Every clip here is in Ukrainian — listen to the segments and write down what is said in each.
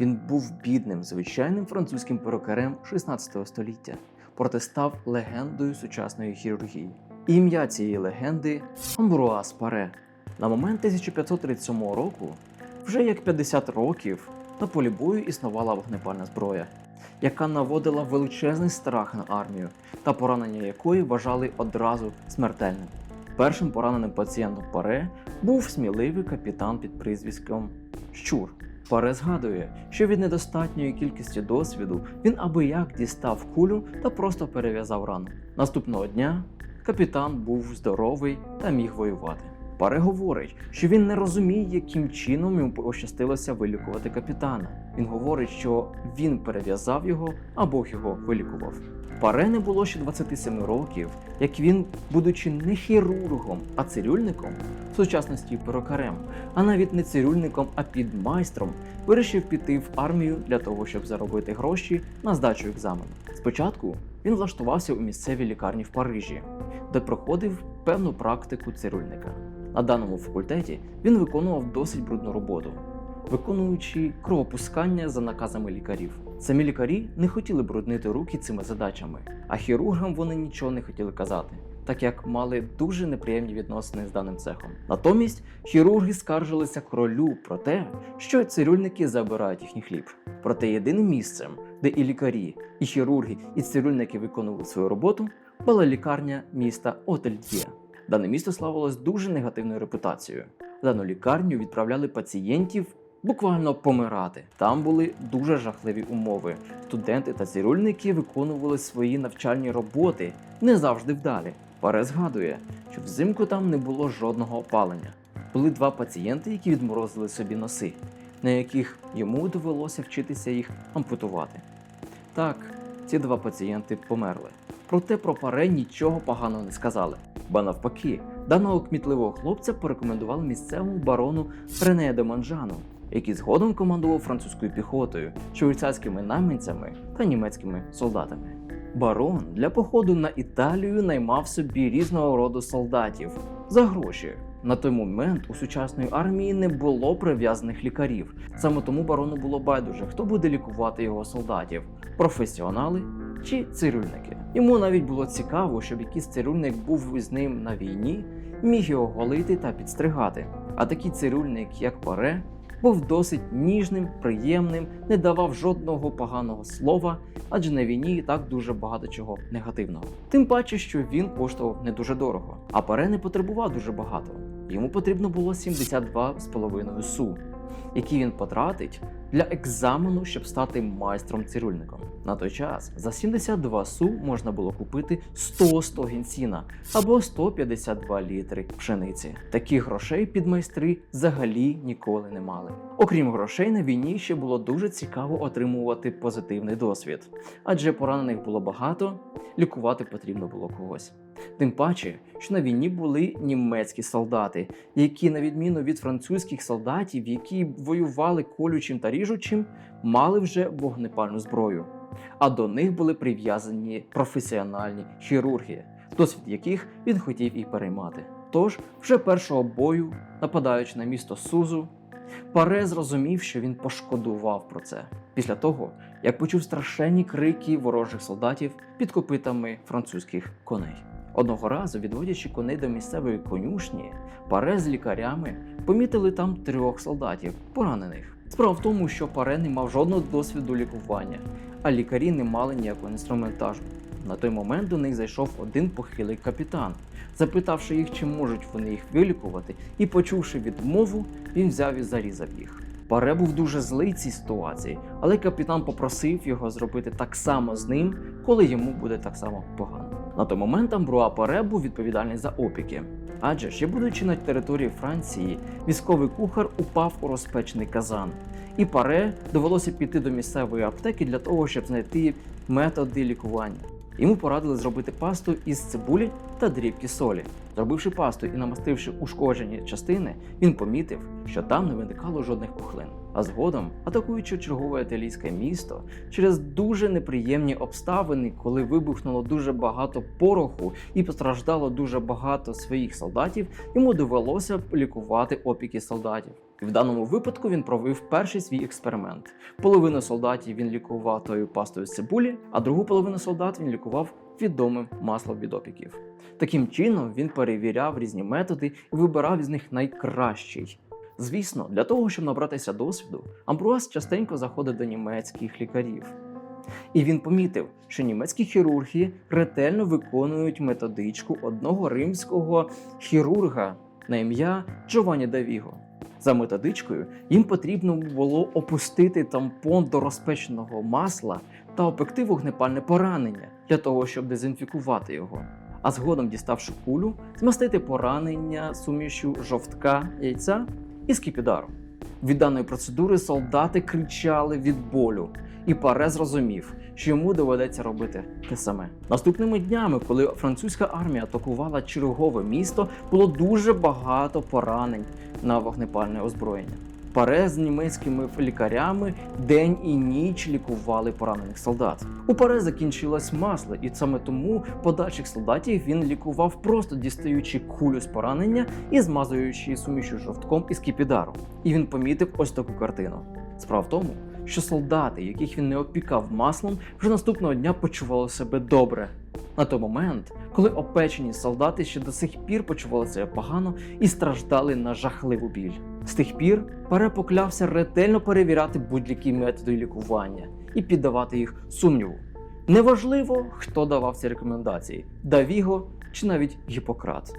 Він був бідним, звичайним французьким перукарем 16 століття, проте став легендою сучасної хірургії. Ім'я цієї легенди Амбруас Паре. На момент 1537 року, вже як 50 років, на полі бою існувала вогнепальна зброя, яка наводила величезний страх на армію, та поранення якої вважали одразу смертельним. Першим пораненим пацієнтом Паре був сміливий капітан під прізвиськом Щур. Паре згадує, що від недостатньої кількості досвіду він аби як дістав кулю та просто перев'язав рану. Наступного дня капітан був здоровий та міг воювати. Паре говорить, що він не розуміє, яким чином йому пощастилося вилікувати капітана. Він говорить, що він перев'язав його, а Бог його вилікував. Паре не було ще 27 років, як він, будучи не хірургом, а цирюльником, в сучасності перукарем, а навіть не цирюльником, а підмайстром, вирішив піти в армію для того, щоб заробити гроші на здачу екзамену. Спочатку він влаштувався у місцевій лікарні в Парижі, де проходив певну практику цирюльника. На даному факультеті він виконував досить брудну роботу, виконуючи кровопускання за наказами лікарів. Самі лікарі не хотіли бруднити руки цими задачами, а хірургам вони нічого не хотіли казати, так як мали дуже неприємні відносини з даним цехом. Натомість хірурги скаржилися королю про те, що цирюльники забирають їхній хліб. Проте єдиним місцем, де і лікарі, і хірурги, і цирюльники виконували свою роботу, була лікарня міста Отельд'є. Дане місто славилось дуже негативною репутацією. Дану лікарню відправляли пацієнтів буквально помирати. Там були дуже жахливі умови. Студенти та цирюльники виконували свої навчальні роботи не завжди вдалі. Паре згадує, що взимку там не було жодного опалення. Були два пацієнти, які відморозили собі носи, на яких йому довелося вчитися їх ампутувати. Так, ці два пацієнти померли. Проте про паре нічого поганого не сказали. Ба навпаки, даного кмітливого хлопця порекомендували місцевому барону Рене де Манжану, який згодом командував французькою піхотою, швейцарськими найманцями та німецькими солдатами. Барон для походу на Італію наймав собі різного роду солдатів за гроші. На той момент у сучасної армії не було прив'язаних лікарів. Саме тому барону було байдуже, хто буде лікувати його солдатів професіонали чи цирюльники. Йому навіть було цікаво, щоб якийсь цирюльник був із ним на війні, міг його голити та підстригати. А такий цирюльник, як Паре, був досить ніжним, приємним, не давав жодного поганого слова, адже на війні і так дуже багато чого негативного. Тим паче, що він коштував не дуже дорого, а Паре не потребував дуже багато. Йому потрібно було 72,5 су, які він потратить для екзамену, щоб стати майстром цирюльником. На той час за 72 су можна було купити 100 стогін сіна або 152 літри пшениці. Таких грошей підмайстри взагалі ніколи не мали. Окрім грошей, на війні ще було дуже цікаво отримувати позитивний досвід, адже поранених було багато, лікувати потрібно було когось. Тим паче, що на війні були німецькі солдати, які, на відміну від французьких солдатів, які воювали колючим та ріжучим, мали вже вогнепальну зброю. А до них були прив'язані професіональні хірурги, досвід яких він хотів і переймати. Тож, вже першого бою, нападаючи на місто Сузу, Паре зрозумів, що він пошкодував про це після того, як почув страшенні крики ворожих солдатів під копитами французьких коней. Одного разу, відводячи коней до місцевої конюшні, паре з лікарями помітили там трьох солдатів, поранених. Справа в тому, що паре не мав жодного досвіду лікування, а лікарі не мали ніякого інструментажу. На той момент до них зайшов один похилий капітан, запитавши їх, чи можуть вони їх вилікувати, і почувши відмову, він взяв і зарізав їх. Паре був дуже злий цій ситуації, але капітан попросив його зробити так само з ним, коли йому буде так само погано. На той момент Амбруа Паре був відповідальний за опіки. Адже ще будучи на території Франції, військовий кухар упав у розпечений казан, і паре довелося піти до місцевої аптеки для того, щоб знайти методи лікування. Йому порадили зробити пасту із цибулі та дрібки солі. Зробивши пасту і намастивши ушкоджені частини, він помітив, що там не виникало жодних пухлин. А згодом, атакуючи чергове італійське місто, через дуже неприємні обставини, коли вибухнуло дуже багато пороху і постраждало дуже багато своїх солдатів, йому довелося лікувати опіки солдатів. В даному випадку він провів перший свій експеримент. Половину солдатів він лікував тою пастою з цибулі, а другу половину солдат він лікував відомим маслом від опіків. Таким чином він перевіряв різні методи і вибирав із них найкращий. Звісно, для того, щоб набратися досвіду, Амбруаз частенько заходив до німецьких лікарів. І він помітив, що німецькі хірурги ретельно виконують методичку одного римського хірурга на ім'я Джованні Давіго. За методичкою їм потрібно було опустити тампон до розпеченого масла та опекти вогнепальне поранення для того, щоб дезінфікувати його. А згодом, діставши кулю, змастити поранення сумішю жовтка яйця і скіпідару. Від даної процедури солдати кричали від болю, і Паре зрозумів, що йому доведеться робити те саме. Наступними днями, коли французька армія атакувала чергове місто, було дуже багато поранень на вогнепальне озброєння. Паре з німецькими лікарями день і ніч лікували поранених солдат. У Паре закінчилось масло, і саме тому подальших солдатів він лікував, просто дістаючи кулю з поранення і змазуючи сумішю жовтком із кіпідару. І він помітив ось таку картину. Справа в тому, що солдати, яких він не опікав маслом, вже наступного дня почували себе добре. На той момент, коли опечені солдати ще до сих пір почували себе погано і страждали на жахливу біль. З тих пір Паре поклявся ретельно перевіряти будь-які методи лікування і піддавати їх сумніву. Неважливо, хто давав ці рекомендації Давіго чи навіть Гіппократ.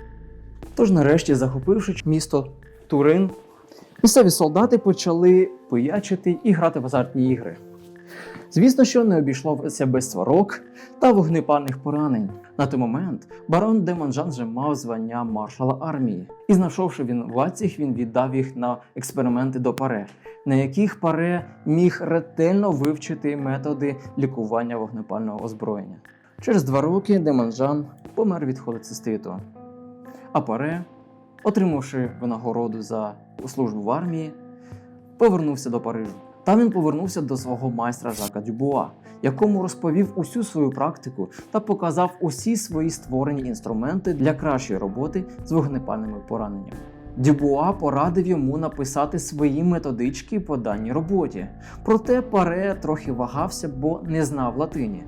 Тож, нарешті, захопивши місто Турин, місцеві солдати почали пиячити і грати в азартні ігри. Звісно, що не обійшлося без сварок та вогнепальних поранень. На той момент барон де Манжан вже мав звання маршала армії, і знайшовши винуватців, він віддав їх на експерименти до паре, на яких паре міг ретельно вивчити методи лікування вогнепального озброєння. Через два роки Деманжан помер від холециститу, а паре, отримавши винагороду за службу в армії, повернувся до Парижу. Там він повернувся до свого майстра Жака Дюбуа, якому розповів усю свою практику та показав усі свої створені інструменти для кращої роботи з вогнепальними пораненнями. Дюбуа порадив йому написати свої методички по даній роботі, проте Паре трохи вагався, бо не знав латині.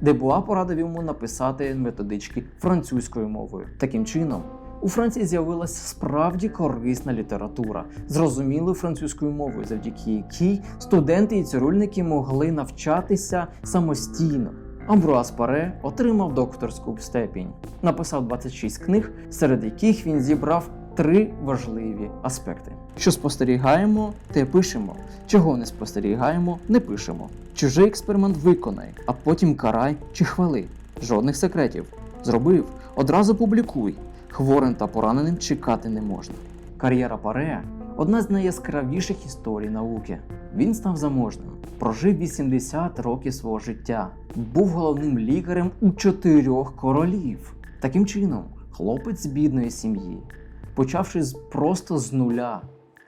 Дебуа порадив йому написати методички французькою мовою. Таким чином, у Франції з'явилася справді корисна література, зрозумілою французькою мовою, завдяки якій студенти і цирюльники могли навчатися самостійно. Амбруаз Паре отримав докторську степінь, написав 26 книг, серед яких він зібрав три важливі аспекти: що спостерігаємо, те пишемо. Чого не спостерігаємо, не пишемо. Чужий експеримент виконай, а потім карай чи хвали. Жодних секретів. Зробив, одразу публікуй. Хворим та пораненим чекати не можна. Кар'єра Паре одна з найяскравіших історій науки. Він став заможним, прожив 80 років свого життя, був головним лікарем у чотирьох королів. Таким чином, хлопець з бідної сім'ї, почавши просто з нуля,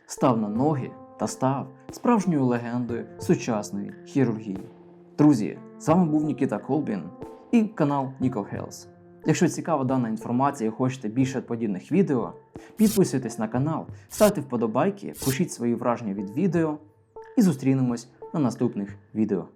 став на ноги та став справжньою легендою сучасної хірургії. Друзі, з вами був Нікіта Колбін і канал Ніко Хелс. Якщо цікава дана інформація і хочете більше подібних відео, підписуйтесь на канал, ставте вподобайки, пишіть свої враження від відео і зустрінемось на наступних відео.